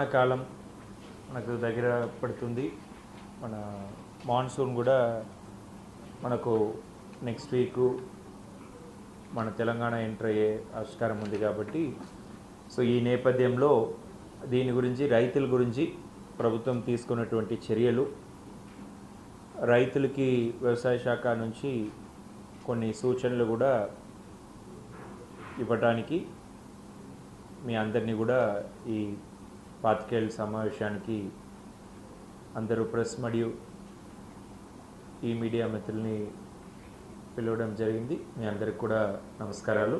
వానకాలం మనకు దగ్గర పడుతుంది. మన మాన్సూన్ కూడా మనకు నెక్స్ట్ వీక్ మన తెలంగాణ ఎంటర్ అయ్యే ఆస్కారం ఉంది కాబట్టి సో ఈ నేపథ్యంలో దీని గురించి రైతుల గురించి ప్రభుత్వం తీసుకున్నటువంటి చర్యలు రైతులకి వ్యవసాయ శాఖ నుంచి కొన్ని సూచనలు కూడా ఇవ్వటానికి మీ అందరినీ కూడా ఈ పాతికేళ్ళ సమావేశానికి అందరూ ప్రెస్ మరియు ఈ మీడియా మిత్రుల్ని పిలవడం జరిగింది. మీ అందరికి కూడా నమస్కారాలు.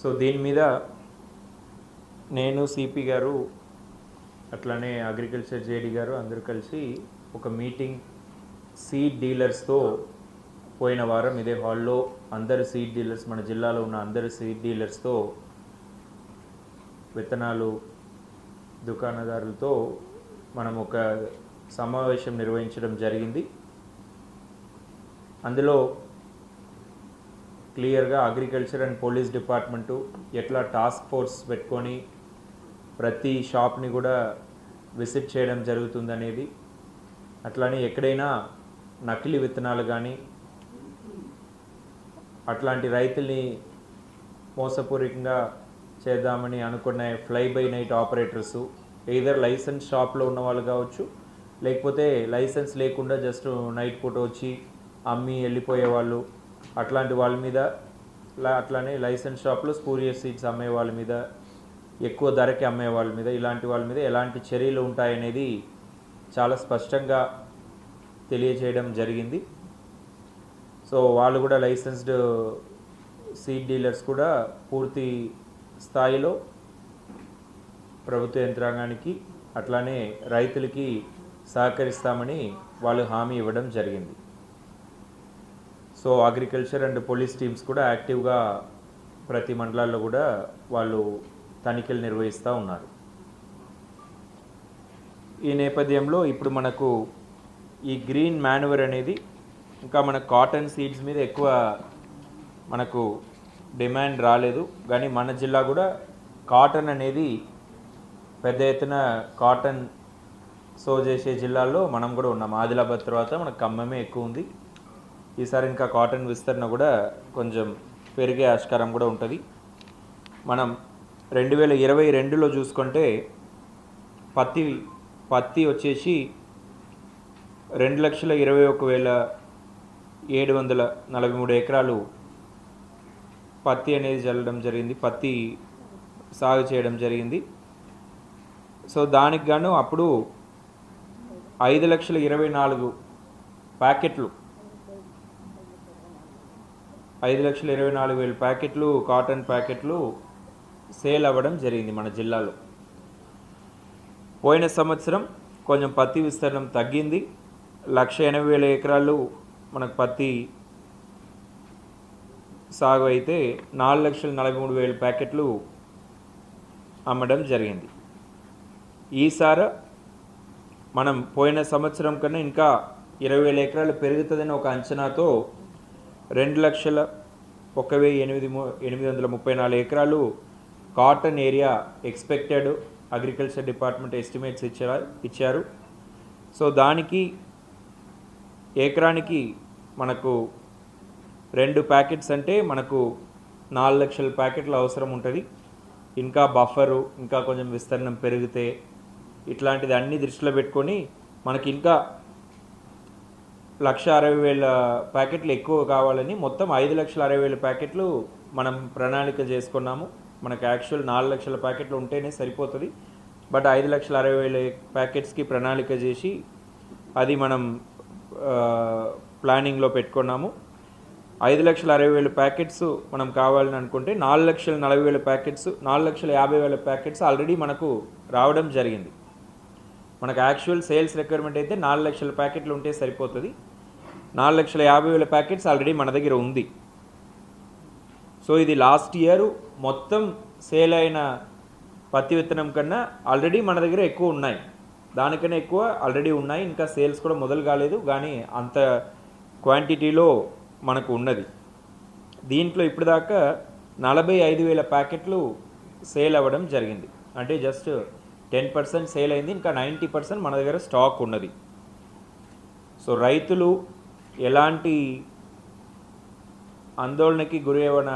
సో దీని మీద నేను సిపి గారు అట్లానే అగ్రికల్చర్ జేడి గారు అందరూ కలిసి ఒక మీటింగ్ సీడ్ డీలర్స్తో పోయిన వారం ఇదే హాల్లో అందరు సీడ్ డీలర్స్ మన జిల్లాలో ఉన్న అందరు సీడ్ డీలర్స్తో విత్తనాలు దుకాణదారులతో మనం ఒక సమావేశం నిర్వహించడం జరిగింది. అందులో క్లియర్గా అగ్రికల్చర్ అండ్ పోలీస్ డిపార్ట్మెంటు ఎట్లా టాస్క్ ఫోర్స్ పెట్టుకొని ప్రతి షాప్ని కూడా విజిట్ చేయడం జరుగుతుందనేది. అట్లానే ఎక్కడైనా నకిలీ విత్తనాలు కానీ అట్లాంటి రైతుల్ని మోసపూరితంగా చేద్దామని అనుకున్న fly by night operators either license షాప్లో ఉన్న వాళ్ళు కావచ్చు లేకపోతే లైసెన్స్ లేకుండా జస్ట్ నైట్ పూట వచ్చి అమ్మి వెళ్ళిపోయే వాళ్ళు అట్లాంటి వాళ్ళ మీద అట్లానే లైసెన్స్ షాప్లో స్పూరియస్ సీట్స్ అమ్మే వాళ్ళ మీద ఎక్కువ ధరకి అమ్మే వాళ్ళ మీద ఇలాంటి వాళ్ళ మీద ఎలాంటి చర్యలు ఉంటాయనేది చాలా స్పష్టంగా తెలియజేయడం జరిగింది. సో వాళ్ళు కూడా లైసెన్స్డ్ సీడ్ డీలర్స్ కూడా పూర్తి స్థాయిలో ప్రభుత్వ యంత్రాంగానికి అట్లానే రైతులకి సహకరిస్తామని వాళ్ళు హామీ ఇవ్వడం జరిగింది. So agriculture and police teams కూడా యాక్టివ్గా ప్రతి మండలాల్లో కూడా వాళ్ళు తనిఖీలు నిర్వహిస్తూ ఉన్నారు. ఈ నేపథ్యంలో ఇప్పుడు మనకు ఈ గ్రీన్ మాన్యువర్ అనేది ఇంకా మన కాటన్ సీడ్స్ మీద ఎక్కువ మనకు డిమాండ్ రాలేదు. కానీ మన జిల్లా కూడా కాటన్ అనేది పెద్ద ఎత్తున కాటన్ సో చేసే జిల్లాల్లో మనం కూడా ఉన్నాం. ఆదిలాబాద్ తర్వాత మనకు ఖమ్మమే ఎక్కువ ఉంది. ఈసారి ఇంకా కాటన్ విస్తరణ కూడా కొంచెం పెరిగే ఆస్కారం కూడా ఉంటుంది. మనం రెండు వేల ఇరవై రెండులో చూసుకుంటే పత్తి పత్తి వచ్చేసి రెండు లక్షల ఇరవై ఒక వేల ఏడు వందల నలభై మూడు ఎకరాలు పత్తి అనేది చల్లడం జరిగింది పత్తి సాగు చేయడం జరిగింది. సో దానికి గాను అప్పుడు ఐదు లక్షల ఇరవై నాలుగు ప్యాకెట్లు ఐదు లక్షల ఇరవై నాలుగు వేల ప్యాకెట్లు కాటన్ ప్యాకెట్లు సేల్ అవ్వడం జరిగింది మన జిల్లాలో. పోయిన సంవత్సరం కొంచెం పత్తి విస్తీర్ణం తగ్గింది. లక్ష ఎనభై వేల ఎకరాలు మనకు పత్తి సాగు అయితే నాలుగు లక్షల నలభై మూడు వేల ప్యాకెట్లు అమ్మడం జరిగింది. ఈసారి మనం పోయిన సంవత్సరం కన్నా ఇంకా ఇరవై వేల ఎకరాలు పెరుగుతుందని ఒక అంచనాతో రెండు లక్షల ఒక వెయ్యి ఎనిమిది ఎనిమిది వందల ముప్పై నాలుగు ఎకరాలు cotton area expected agriculture department estimates ఇచ్చారా ఇచ్చారు. సో దానికి ఎకరానికి మనకు రెండు ప్యాకెట్స్ అంటే మనకు నాలుగు లక్షల ప్యాకెట్లు అవసరం ఉంటుంది. ఇంకా బఫరు ఇంకా కొంచెం విస్తీర్ణం పెరిగితే ఇట్లాంటిది అన్ని దృష్టిలో పెట్టుకొని మనకి ఇంకా లక్ష అరవై వేల ప్యాకెట్లు ఎక్కువ కావాలని మొత్తం ఐదు లక్షల అరవై వేల ప్యాకెట్లు మనం ప్రణాళిక చేసుకున్నాము. మనకు యాక్చువల్ నాలుగు లక్షల ప్యాకెట్లు ఉంటేనే సరిపోతుంది. బట్ ఐదు లక్షల అరవై వేల ప్యాకెట్స్కి ప్రణాళిక చేసి అది మనం ప్లానింగ్లో పెట్టుకున్నాము. ఐదు లక్షల అరవై వేల ప్యాకెట్స్ మనం కావాలని అనుకుంటే నాలుగు లక్షల నలభై వేల ప్యాకెట్స్ నాలుగు లక్షల యాభై వేల ప్యాకెట్స్ ఆల్రెడీ మనకు రావడం జరిగింది. మనకు యాక్చువల్ సేల్స్ రిక్వైర్మెంట్ అయితే నాలుగు లక్షల ప్యాకెట్లు ఉంటే సరిపోతుంది. నాలుగు లక్షల యాభై వేల ప్యాకెట్స్ ఆల్రెడీ మన దగ్గర ఉంది. సో ఇది లాస్ట్ ఇయర్ మొత్తం సేల్ అయిన పత్తి విత్తనం కన్నా ఆల్రెడీ మన దగ్గర ఎక్కువ ఉన్నాయి. దానికన్నా ఎక్కువ ఆల్రెడీ ఉన్నాయి. ఇంకా సేల్స్ కూడా మొదలు కాలేదు. కానీ అంత క్వాంటిటీలో మనకు ఉన్నది దీంట్లో ఇప్పటిదాకా నలభై ఐదు వేల ప్యాకెట్లు సేల్ అవ్వడం జరిగింది. అంటే జస్ట్ టెన్ పర్సెంట్ సేల్ అయింది ఇంకా నైంటీ పర్సెంట్ మన దగ్గర స్టాక్ ఉన్నది. సో రైతులు ఎలాంటి ఆందోళనకి గురి అవ్వన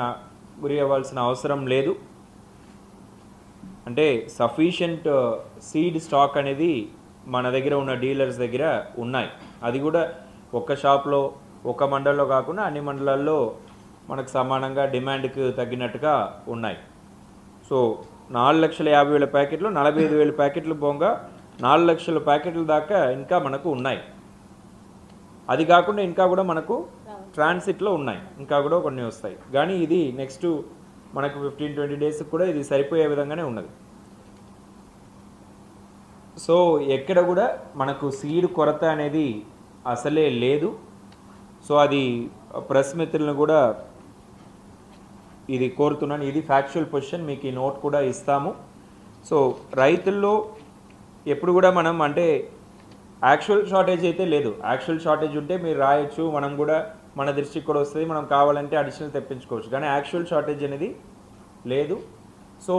గురి అవ్వాల్సిన అవసరం లేదు. అంటే సఫిషియంట్ సీడ్ స్టాక్ అనేది మన దగ్గర ఉన్న డీలర్స్ దగ్గర ఉన్నాయి. అది కూడా ఒక్క షాప్లో ఒక మండలంలో కాకుండా అన్ని మండలాల్లో మనకు సమానంగా డిమాండ్కి తగ్గినట్టుగా ఉన్నాయి. సో నాలుగు లక్షల యాభై వేల ప్యాకెట్లు నలభై ఐదు వేల ప్యాకెట్లు పోగా నాలుగు లక్షల ప్యాకెట్ల దాకా ఇంకా మనకు ఉన్నాయి. అది కాకుండా ఇంకా కూడా మనకు ట్రాన్సిట్లో ఉన్నాయి. ఇంకా కూడా కొన్ని వస్తాయి. కానీ ఇది నెక్స్ట్ మనకు ఫిఫ్టీన్ ట్వంటీ డేస్కి కూడా ఇది సరిపోయే విధంగానే ఉన్నది. సో ఎక్కడ కూడా మనకు సీడ్ కొరత అనేది అసలే లేదు. సో అది ప్రెస్ మిత్రులను కూడా ఇది కోరుతున్నాను. ఇది ఫ్యాక్చువల్ పొజిషన్ మీకు ఈ నోట్ కూడా ఇస్తాము. సో రైతుల్లో ఎప్పుడు కూడా మనం అంటే యాక్చువల్ షార్టేజ్ అయితే లేదు. యాక్చువల్ షార్టేజ్ ఉంటే మీరు రాయొచ్చు. మనం కూడా మన దృష్టికి కూడా వస్తుంది. మనం కావాలంటే అడిషనల్ తెప్పించుకోవచ్చు. కానీ యాక్చువల్ షార్టేజ్ అనేది లేదు. సో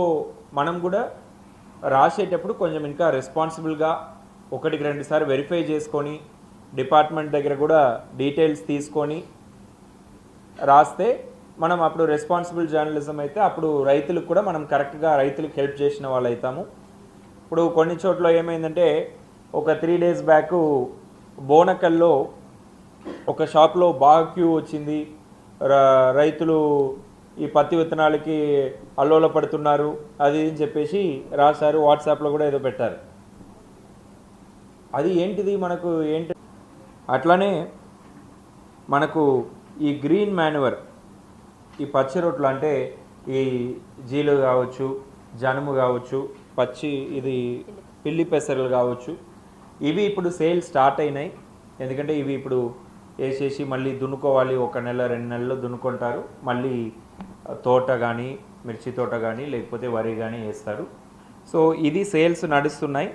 మనం కూడా రాసేటప్పుడు కొంచెం ఇంకా రెస్పాన్సిబుల్గా ఒకటికి రెండుసార్లు వెరిఫై చేసుకొని డిపార్ట్మెంట్ దగ్గర కూడా డీటెయిల్స్ తీసుకొని రాస్తే మనం అప్పుడు రెస్పాన్సిబుల్ జర్నలిజం అయితే అప్పుడు రైతులకు కూడా మనం కరెక్ట్గా రైతులకు హెల్ప్ చేసిన వాళ్ళు అవుతాము. ఇప్పుడు కొన్ని చోట్ల ఏమైందంటే ఒక త్రీ డేస్ బ్యాక్ బోనకల్లో ఒక షాప్లో బాగా క్యూ వచ్చింది. రైతులు ఈ పత్తి విత్తనాలకి అల్లోల పడుతున్నారు అది అని చెప్పేసి రాశారు వాట్సాప్లో కూడా ఏదో పెట్టారు. అది ఏంటిది? మనకు ఏంటి అట్లానే మనకు ఈ గ్రీన్ మాన్యువర్ ఈ పచ్చి రొట్లు అంటే ఈ జీలు కావచ్చు జనుము కావచ్చు పచ్చి ఇది పిల్లి పెసరలు కావచ్చు ఇవి ఇప్పుడు సేల్ స్టార్ట్ అయినాయి. ఎందుకంటే ఇవి ఇప్పుడు వేసేసి మళ్ళీ దున్నుకోవాలి ఒక నెల రెండు నెలలు దున్నుకుంటారు. మళ్ళీ తోట కానీ మిర్చి తోట కానీ లేకపోతే వరి కానీ వేస్తారు. సో ఇది సేల్స్ నడుస్తున్నాయి.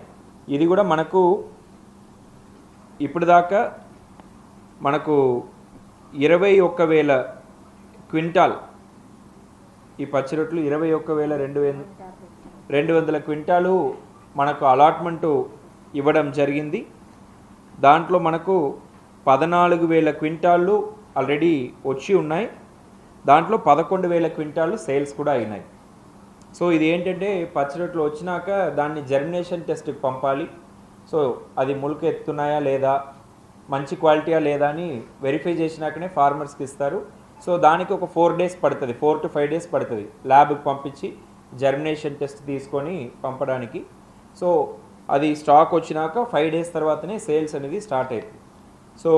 ఇది కూడా మనకు ఇప్పుడు దాకా మనకు ఇరవై ఒక్క వేల క్వింటాల్ ఈ పచ్చి రొట్లు ఇరవై ఒక్క వేల రెండు వేల రెండు వందల క్వింటాలు మనకు అలాట్మెంటు ఇవ్వడం జరిగింది. దాంట్లో మనకు పద్నాలుగు వేల క్వింటాళ్ళు ఆల్రెడీ వచ్చి ఉన్నాయి. దాంట్లో పదకొండు వేల క్వింటాళ్ళు సేల్స్ కూడా అయినాయి. సో ఇది ఏంటంటే పచ్చి రొట్లు వచ్చినాక దాన్ని జర్మినేషన్ టెస్ట్కి పంపాలి. సో అది ములుకు ఎత్తున్నాయా లేదా? మంచి క్వాలిటీయా లేదా అని వెరిఫై చేసినాకనే ఫార్మర్స్కి ఇస్తారు. సో దానికి ఒక ఫోర్ డేస్ పడుతుంది ఫోర్ టు ఫైవ్ డేస్ పడుతుంది ల్యాబ్కి పంపించి జర్మినేషన్ టెస్ట్ తీసుకొని పంపడానికి. సో అది స్టాక్ వచ్చినాక ఫైవ్ డేస్ తర్వాతనే సేల్స్ అనేది స్టార్ట్ అవుతుంది సో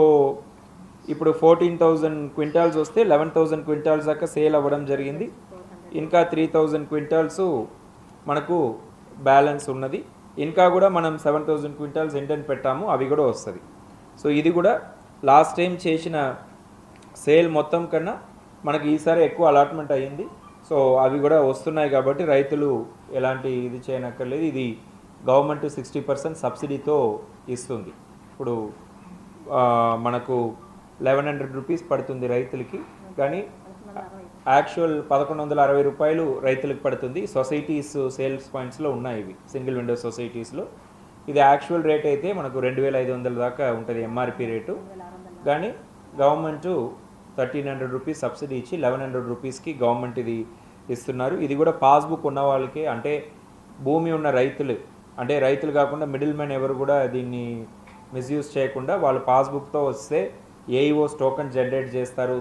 ఇప్పుడు ఫోర్టీన్ థౌజండ్ క్వింటాల్స్ వస్తే లెవెన్ థౌజండ్ క్వింటాల్స్ దాకా సేల్ అవ్వడం జరిగింది. ఇంకా త్రీ థౌజండ్ క్వింటాల్స్ మనకు బ్యాలెన్స్ ఉన్నది. ఇంకా కూడా మనం సెవెన్ థౌజండ్ క్వింటాల్స్ ఎండని పెట్టాము అవి కూడా వస్తుంది. సో ఇది కూడా లాస్ట్ టైం చేసిన సేల్ మొత్తం కన్నా మనకి ఈసారి ఎక్కువ అలాట్మెంట్ అయ్యింది. సో అవి కూడా వస్తున్నాయి కాబట్టి రైతులు ఎలాంటి ఇది చేయనక్కర్లేదు. ఇది గవర్నమెంట్ సిక్స్టీ పర్సెంట్ సబ్సిడీతో ఇస్తుంది. ఇప్పుడు మనకు లెవెన్ హండ్రెడ్ రూపీస్ పడుతుంది రైతులకి. కానీ యాక్చువల్ పదకొండు వందల అరవై రూపాయలు రైతులకు పడుతుంది. సొసైటీస్ సేల్స్ పాయింట్స్లో ఉన్నాయి ఇవి. సింగిల్ విండో సొసైటీస్లో ఇది యాక్చువల్ రేట్ అయితే మనకు రెండు వేల ఐదు వందల దాకా ఉంటుంది ఎంఆర్పి రేటు కానీ government thirteen hundred rupees subsidy ఇచ్చి లెవెన్ హండ్రెడ్ రూపీస్కి గవర్నమెంట్ ఇది ఇస్తున్నారు. ఇది కూడా పాస్బుక్ ఉన్న వాళ్ళకి అంటే భూమి ఉన్న రైతులు అంటే రైతులు కాకుండా మిడిల్ మ్యాన్ ఎవరు కూడా దీన్ని మిస్యూజ్ చేయకుండా వాళ్ళు పాస్బుక్తో వస్తే ఏఈఓస్ టోకన్ జనరేట్ చేస్తారు.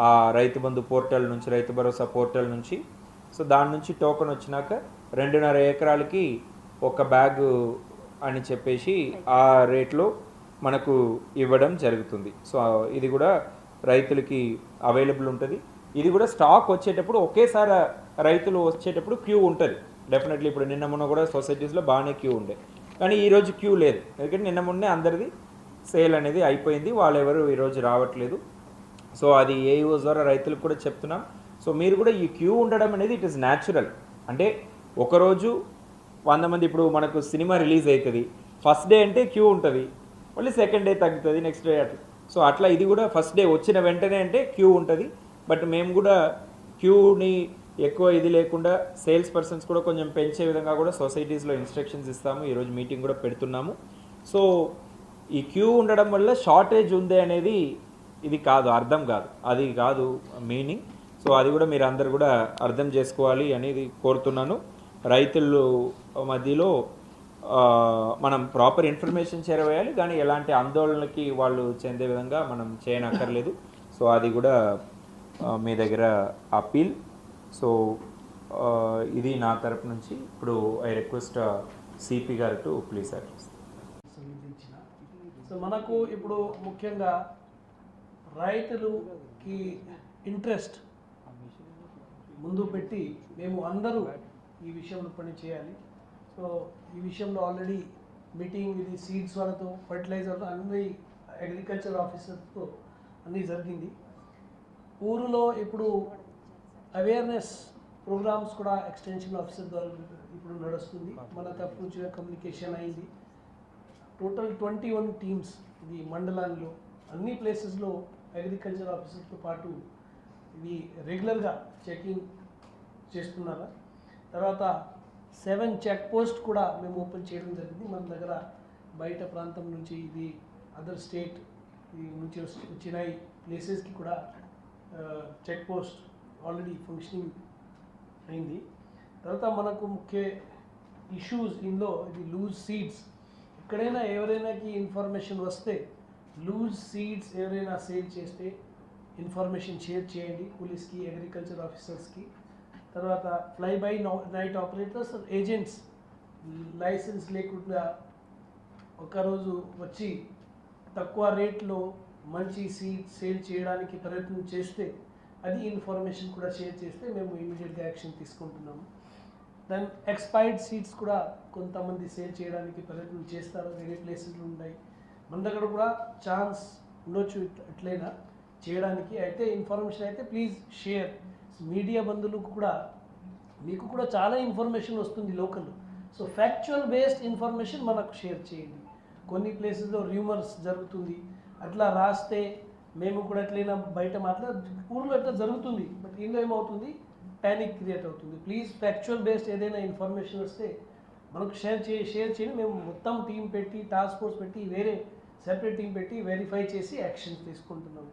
ఆ రైతు బంధు పోర్టల్ నుంచి రైతు భరోసా పోర్టల్ నుంచి. సో దాని నుంచి టోకెన్ వచ్చినాక రెండున్నర ఎకరాలకి ఒక బ్యాగ్ అని చెప్పేసి ఆ రేట్లో మనకు ఇవ్వడం జరుగుతుంది. సో ఇది కూడా రైతులకి అవైలబుల్ ఉంటుంది. ఇది కూడా స్టాక్ వచ్చేటప్పుడు ఒకేసారి రైతులు వచ్చేటప్పుడు క్యూ ఉంటుంది. డెఫినెట్లీ ఇప్పుడు నిన్న మొన్న కూడా సొసైటీస్లో బాగానే క్యూ ఉండే. కానీ ఈరోజు క్యూ లేదు. ఎందుకంటే నిన్న మొన్నే అందరిది సేల్ అనేది అయిపోయింది. వాళ్ళు ఎవరు ఈరోజు రావట్లేదు. సో అది ఏఈఓస్ ద్వారా రైతులకు కూడా చెప్తున్నాం. సో మీరు కూడా ఈ క్యూ ఉండడం అనేది ఇట్ ఇస్ న్యాచురల్ అంటే ఒకరోజు వంద మంది ఇప్పుడు మనకు సినిమా రిలీజ్ అవుతుంది. ఫస్ట్ డే అంటే క్యూ ఉంటుంది. మళ్ళీ సెకండ్ డే తగ్గుతుంది నెక్స్ట్ డే అట్లా. సో అట్లా ఇది కూడా ఫస్ట్ డే వచ్చిన వెంటనే అంటే క్యూ ఉంటుంది. బట్ మేము కూడా క్యూని ఎక్కువ ఇది లేకుండా సేల్స్ పర్సన్స్ కూడా కొంచెం పెంచే విధంగా కూడా సొసైటీస్లో ఇన్స్ట్రక్షన్స్ ఇస్తాము. ఈరోజు మీటింగ్ కూడా పెడుతున్నాము. సో ఈ క్యూ ఉండడం వల్ల షార్టేజ్ ఉంది అనేది ఇది కాదు అర్థం కాదు. అది కాదు మీనింగ్ సో అది కూడా మీరు అందరు కూడా అర్థం చేసుకోవాలి అనేది కోరుతున్నాను. రైతుల మధ్యలో మనం ప్రాపర్ ఇన్ఫర్మేషన్ చేరవేయాలి కానీ ఎలాంటి ఆందోళనకి వాళ్ళు చెందే విధంగా మనం చేయనక్కర్లేదు. సో అది కూడా మీ దగ్గర అప్పీల్ సో ఇది నా తరపు నుంచి. ఇప్పుడు ఐ రిక్వెస్ట్ సిపి గారు టు ప్లీజ్ అడ్రస్ సో మనకు ఇప్పుడు ముఖ్యంగా రైతులకి ఇంట్రెస్ట్ ముందు పెట్టి మేము అందరూ ఈ విషయంలో పని చేయాలి. సో ఈ విషయంలో ఆల్రెడీ మీటింగ్ ఇది సీడ్స్ వాళ్ళతో ఫర్టిలైజర్తో అన్ని అగ్రికల్చర్ ఆఫీసర్తో అన్నీ జరిగింది. ఊరిలో ఇప్పుడు అవేర్నెస్ ప్రోగ్రామ్స్ కూడా ఎక్స్టెన్షన్ ఆఫీసర్ ద్వారా ఇప్పుడు నడుస్తుంది. మన తప్పు నుంచి కమ్యూనికేషన్ అయింది. టోటల్ ట్వంటీ వన్ టీమ్స్ ఇది మండలాల్లో అన్ని ప్లేసెస్లో అగ్రికల్చర్ ఆఫీసర్తో పాటు ఇది రెగ్యులర్గా చెకింగ్ చేస్తున్నారా? తర్వాత సెవెన్ చెక్ పోస్ట్ కూడా మేము ఓపెన్ చేయడం జరిగింది. మన దగ్గర బయట ప్రాంతం నుంచి ఇది అదర్ స్టేట్ నుంచి వచ్చిన ఈ ప్లేసెస్కి కూడా చెక్ పోస్ట్ ఆల్రెడీ ఫంక్షనింగ్ అయింది. తర్వాత మనకు ముఖ్య ఇష్యూస్ ఇందులో ఇది లూజ్ సీడ్స్ ఎక్కడైనా ఎవరైనాకి ఇన్ఫర్మేషన్ వస్తే లూజ్ సీడ్స్ ఎవరైనా సేల్ చేస్తే ఇన్ఫర్మేషన్ షేర్ చేయండి పోలీస్కి అగ్రికల్చర్ ఆఫీసర్స్కి తర్వాత fly by night operators agents license లేకుండా ఒకరోజు వచ్చి తక్కువ రేట్లో మంచి సీడ్ సేల్ చేయడానికి ప్రయత్నం చేస్తే అది ఇన్ఫర్మేషన్ కూడా షేర్ చేస్తే మేము ఇమీడియట్గా యాక్షన్ తీసుకుంటున్నాము. దెన్ ఎక్స్పైర్డ్ సీట్స్ కూడా కొంతమంది సేల్ చేయడానికి ప్రయత్నం చేస్తారు వేరే ప్లేసెస్లో ఉన్నాయి. మన దగ్గర కూడా ఛాన్స్ ఉండొచ్చు ఎట్లయినా చేయడానికి. అయితే ఇన్ఫర్మేషన్ అయితే ప్లీజ్ షేర్. మీడియా బంధువులకు కూడా మీకు కూడా చాలా ఇన్ఫర్మేషన్ వస్తుంది local so factual based information మనకు షేర్ చేయండి. కొన్ని ప్లేసెస్లో రూమర్స్ జరుగుతుంది. అట్లా రాస్తే మేము కూడా ఎట్లయినా బయట మాట్లాడ ఊర్లో ఎట్లా జరుగుతుంది? బట్ ఇందులో ఏమవుతుంది? ప్యానిక్ క్రియేట్ అవుతుంది. ప్లీజ్ ఫ్యాక్చువల్ బేస్డ్ ఏదైనా ఇన్ఫర్మేషన్ వస్తే మనకు షేర్ చే షేర్ చేయండి మేము మొత్తం టీం పెట్టి టాస్క్ ఫోర్స్ పెట్టి వేరే సెపరేట్ టీం పెట్టి వెరిఫై చేసి యాక్షన్ తీసుకుంటున్నాము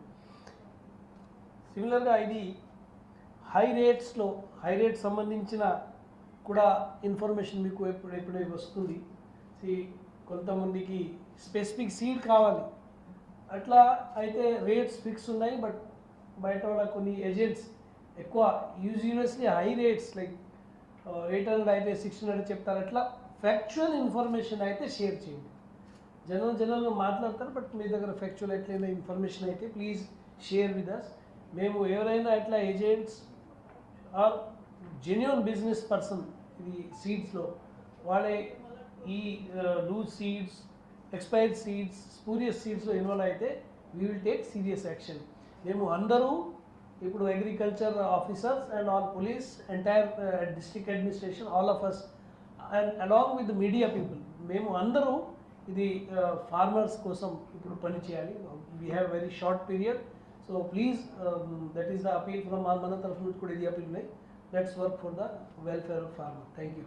సిమిలర్గా ఇది హై రేట్స్లో హై రేట్ సంబంధించిన కూడా ఇన్ఫర్మేషన్ మీకు ఎప్పుడు ఎప్పుడే వస్తుంది. కొంతమందికి స్పెసిఫిక్ సీడ్ కావాలి. అట్లా అయితే రేట్స్ ఫిక్స్ ఉన్నాయి బట్ బయట వాళ్ళ కొన్ని ఏజెంట్స్ ఎక్కువ usually high rates like eight hundred అయితే సిక్స్ హండ్రెడ్ చెప్తారు. అట్లా ఫ్యాక్చువల్ ఇన్ఫర్మేషన్ అయితే షేర్ చేయండి. జనరల్ జనరల్గా మాట్లాడతారు బట్ మీ దగ్గర ఫ్యాక్చువల్ ఎట్లయినా ఇన్ఫర్మేషన్ అయితే ప్లీజ్ షేర్ విత్ అస్ మేము ఎవరైనా ఎట్లా agents or genuine business person ఇది సీడ్స్లో వాళ్ళే ఈ loose seeds expired seeds spurious సీడ్స్లో involve అయితే we will take serious action మేము అందరూ ఇప్పుడు agriculture officers and all police entire district administration all of us and along with media people మేము అందరూ ఇది ఫార్మర్స్ కోసం ఇప్పుడు పని చేయాలి. We have very short period so please that is the appeal from మన తరఫు నుంచి కూడా ఇది అపీల్ ఉన్నాయి let's work for the welfare of farmer thank you